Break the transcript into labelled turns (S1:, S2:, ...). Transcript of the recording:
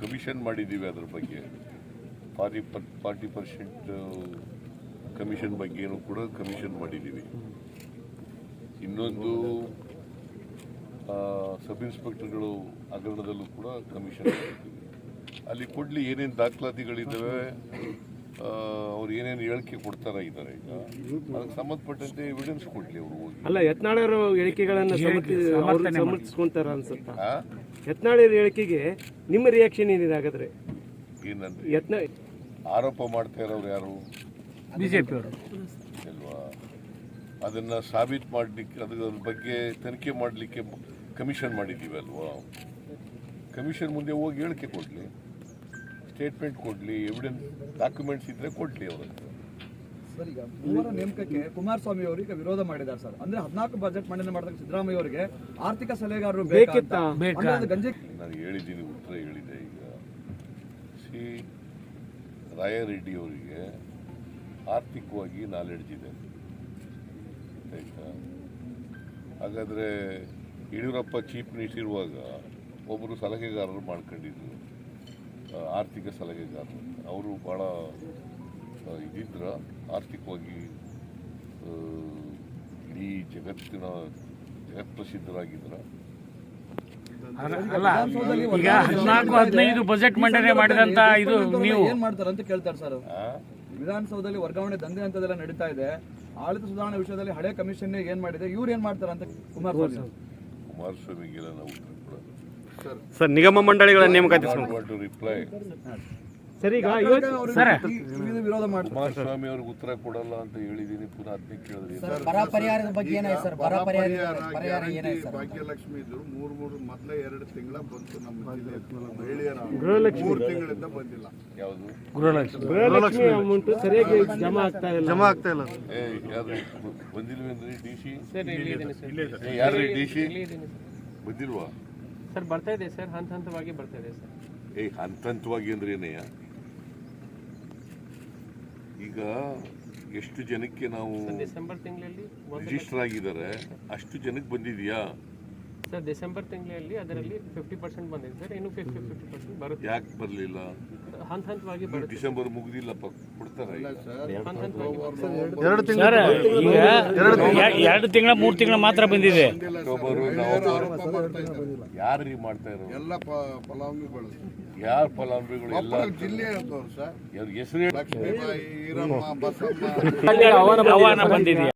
S1: Commission ಮಾಡಿದ್ದೀವಿ ಅದ್ರ ಬಗ್ಗೆ. Forty per forty percent commission ಬಗ್ಗೆನೂ ಕೂಡ ಕಮಿಷನ್ ಮಾಡಿದ್ದೀವಿ. ಇನ್ನೊಂದು ಸಬ್ ಇನ್ಸ್ಪೆಕ್ಟರ್ಗಳು ಹಗರಣದಲ್ಲೂ ಕೂಡ ಕಮಿಷನ್ ಮಾಡಿದ್ದೀವಿ. ಅಲ್ಲಿ ಕೊಡ್ಲಿ ಏನೇನು ದಾಖಲಾತಿಗಳಿದ್ದಾವೆ ಆ, ಅವ್ರು ಏನೇನು ಹೇಳಿಕೆ ಕೊಡ್ತಾರ ಇದ್ದಾರೆ ಈಗ. ಅದಕ್ಕೆ ಸಂಬಂಧಪಟ್ಟಂತೆ ಎವಿಡೆನ್ಸ್ ಕೊಡ್ಲಿ ಅವರು ಹೋಗಿ.
S2: ಅಲ್ಲ ಯತ್ನಾಳರು ಹೇಳಿಕೆಗಳನ್ನ ಸಮರ್ಥಿ ಅವ್ರು ಸಮರ್ಥಿಸ್ಕೊಂತಾರ ಅನ್ಸುತ್ತಾ?
S1: ಆ?
S2: ಯತ್ನಾಳರ ಹೇಳಿಕೆಗೆ ನಿಮ್ಮ ರಿಯಾಕ್ಷನ್ ಏನಿದೆ ಹಾಗಾದ್ರೆ?
S1: ಏನಂದ್ರೆ?
S2: ಯತ್ನ
S1: ಆರೋಪ ಮಾಡ್ತಾ ಇರೋರು ಯಾರು?
S3: ಬಿಜೆಪಿ ಅವರು.
S1: ಅಲ್ವಾ? ಅದನ್ನ ಸಾಬೀತು ಮಾಡಲಿಕ್ಕೆ ಅದ್ರ ಬಗ್ಗೆ ತನಿಖೆ ಮಾಡಲಿಕ್ಕೆ ಕಮಿಷನ್ ಮಾಡಿದ್ದೀವಿ ಅಲ್ವಾ? ಕಮಿಷನ್ ಮುಂದೆ ಹೋಗಿ ಹೇಳಿಕೆ ಕೊಡಲಿ. ಸ್ಟೇಟ್ಮೆಂಟ್ ಕೊಡಲಿ ಎವಿಡೆನ್ಸ್ ಡಾಕ್ಯುಮೆಂಟ್ಸ್ ಇದ್ರೆ ಕೊಡಲಿ ಅವ್ರ
S4: ಸರ್ ಈಗ ಮೂವರ ನೇಮಕಕ್ಕೆ ಕುಮಾರಸ್ವಾಮಿ ಅವರು ಈಗ ವಿರೋಧ ಮಾಡಿದ್ದಾರೆ ಸರ್. ಅಂದ್ರೆ ಹದಿನಾಲ್ಕು ಬಜೆಟ್ ಮಂಡನೆ ಮಾಡಿದಾಗ ಸಿದ್ದರಾಮಯ್ಯ ಅವರಿಗೆ ಆರ್ಥಿಕ ಸಲಹೆಗಾರರು
S2: ಬೇಕಿತ್ತು?
S4: ಅಂದ್ರೆ ಅದು ಗಂಜಿ
S1: ನಾನು ಹೇಳಿದ್ದೀನಿ ಉತ್ತರ ಹೇಳಿದೆ ಈಗ. ಸಿ. ರಾಯರೆಡ್ಡಿ ಅವರಿಗೆ ಆರ್ಥಿಕವಾಗಿ ನಾಲೆಡ್ಜ್ ಇದೆ. ಹಾಗಾದ್ರೆ ಹಾಗಾದರೆ ಯಡಿಯೂರಪ್ಪ ಚೀಫ್ ಮಿನಿಸ್ಟರ್ ಇರುವಾಗ ಒಬ್ಬರು ಸಲಹೆಗಾರರು ಮಾಡ್ಕೊಂಡಿದ್ರು. ಆರ್ಥಿಕ ಸಲಹೆಗಾರರು. ಅವರು ಭಾಳ ಇದಿದ್ರ ಆರ್ಥಿಕವಾಗಿ ಇಡೀ ಜಗತ್ತಿನ ಜಗತ್ಪ್ರಸಿದ್ಧರಾಗಿದ್ರ
S3: ಅಲ್ಲ ಈಗ ಹದಿನಾಲ್ಕು ಹದಿನೈದು ಬಜೆಟ್ ಮಂಡನೆ ಮಾಡಿದಂತ ಇದು ನೀವು.
S4: ಏನ್ ಮಾಡ್ತಾರೆ ಅಂತ ಕೇಳ್ತಾರೆ ಸರ್? ವಿಧಾನಸೌಧದಲ್ಲಿ ವರ್ಗಾವಣೆ ದಂಧೆ ಅಂತದೆಲ್ಲ ನಡೀತಾ ಇದೆ. ಆಡಳಿತ ಸುಧಾರಣೆ ವಿಷಯದಲ್ಲಿ ಹಳೆ ಕಮಿಷನ್ ಏನ್ ಮಾಡಿದೆ? ಇವ್ರು ಏನ್ ಮಾಡ್ತಾರೆ ಅಂತ ಕುಮಾರಸ್ವಾಮಿ?
S1: ಕುಮಾರಸ್ವಾಮಿಗೆಲ್ಲ ನಾವು
S2: ಸರ್ ನಿಗಮ ಮಂಡಳಿಗಳ ನೇಮಕಾತಿ
S1: ರಿಪ್ಲೈ
S2: ಸರ್ ಈಗ ಇವತ್ತು
S4: ಸರ್. ವಿರೋಧ
S1: ಕುಮಾರಸ್ವಾಮಿ ಅವ್ರಿಗೆ ಉತ್ತರ ಕೊಡಲ್ಲ ಅಂತ ಹೇಳಿದೀನಿ ಪುನಃ ಅದನ್ನೇ ಕೇಳಿದ್ರಿ.
S5: ಬರ ಪರಿಹಾರದ ಬಗ್ಗೆ ಏನಾಯ್ತು ಸರ್? ಬರ ಪರಿಹಾರ ಪರಿಹಾರ ಏನಾಯ್ತು ಸರ್
S6: ಭಾಗ್ಯಲಕ್ಷ್ಮಿ ಇದ್ರು ಮೂರ್ ಮೂರು ಮೊದಲೇ ಎರಡು ತಿಂಗಳ ಬಂತು ನಮ್ಮ ಮಹಿಳೆಯರ.
S2: ಗೃಹಲಕ್ಷ್ಮಿ.
S6: ಮೂರು ತಿಂಗಳಿಂದ ಬಂದಿಲ್ಲ.
S1: ಯಾವುದು?
S3: ಗೃಹಲಕ್ಷ್ಮಿ.
S2: ಗೃಹಲಕ್ಷ್ಮಿ ಅಮೌಂಟ್ ಸರಿಯಾಗಿ ಜಮಾ ಆಗ್ತಾ ಇಲ್ಲ. ಜಮಾ ಆಗ್ತಾ ಇಲ್ಲ
S1: ಏ ಯಾರು ಬಂದಿಲ್ವೇನ್ರಿ ಡಿ ಸಿ? ಯಾರು ಡಿ ಸಿ? ಬಂದಿಲ್ವಾ?
S7: ಸರ್ ಬರ್ತಾ ಇದೆ ಸರ್ ಹಂತ ಹಂತವಾಗಿ ಬರ್ತಾ ಇದೆ ಸರ್.
S1: ಏ ಹಂತ ಹಂತವಾಗಿ ಅಂದ್ರೆ ಏನಯ್ಯ ಈಗ ಎಷ್ಟು ಜನಕ್ಕೆ ನಾವು ರಿಜಿಸ್ಟರ್ ಆಗಿದ್ದಾರೆ ಅಷ್ಟು ಜನಕ್ಕೆ ಬಂದಿದ್ಯಾ?
S7: ಸರ್ ಡಿಸೆಂಬರ್ ತಿಂಗಳಲ್ಲಿ ಅದರಲ್ಲಿ ಫಿಫ್ಟಿ ಪರ್ಸೆಂಟ್ ಬಂದಿದೆ ಸರ್ ಇನ್ನು ಫಿಫ್ಟಿ ಫಿಫ್ಟಿ ಪರ್ಸೆಂಟ್ ಬರುತ್ತೆ.
S1: ಯಾಕೆ ಬರಲಿಲ್ಲ?
S7: ಹಂತ ಹಂತವಾಗಿ ಬರುತ್ತೆ.
S1: ಡಿಸೆಂಬರ್ ಮುಗ್ದಿಲ್ಲಪ್ಪ ಕೊಡ್ತಾರ
S7: ಹಂತ ಹಂತವಾಗಿ ಬರುತ್ತೆ.
S3: ಸರ್ ಈಗ ಎ- ಎರಡು ತಿಂಗಳ ಮೂರು ತಿಂಗಳ ಮಾತ್ರ ಬಂದಿದೆ.
S1: October November. ಯಾರು ರೀ ಮಾಡ್ತಾ ಇರೋದು?
S6: ಎಲ್ಲ ಫಲಾನುಭವಿಗಳು.
S1: ಯಾರು ಫಲಾನುಭವಿಗಳು? ಎಲ್ಲ
S6: ಜಿಲ್ಲೆ ಇರ್ತವ್ರು ಸರ್.
S1: ಹೆಸರು
S6: ಲಕ್ಷ್ಮೀಬಾಯಿ ಈರಮ್ಮ ಬಸಮ್ಮ.
S3: ಬಂದಿದೆ.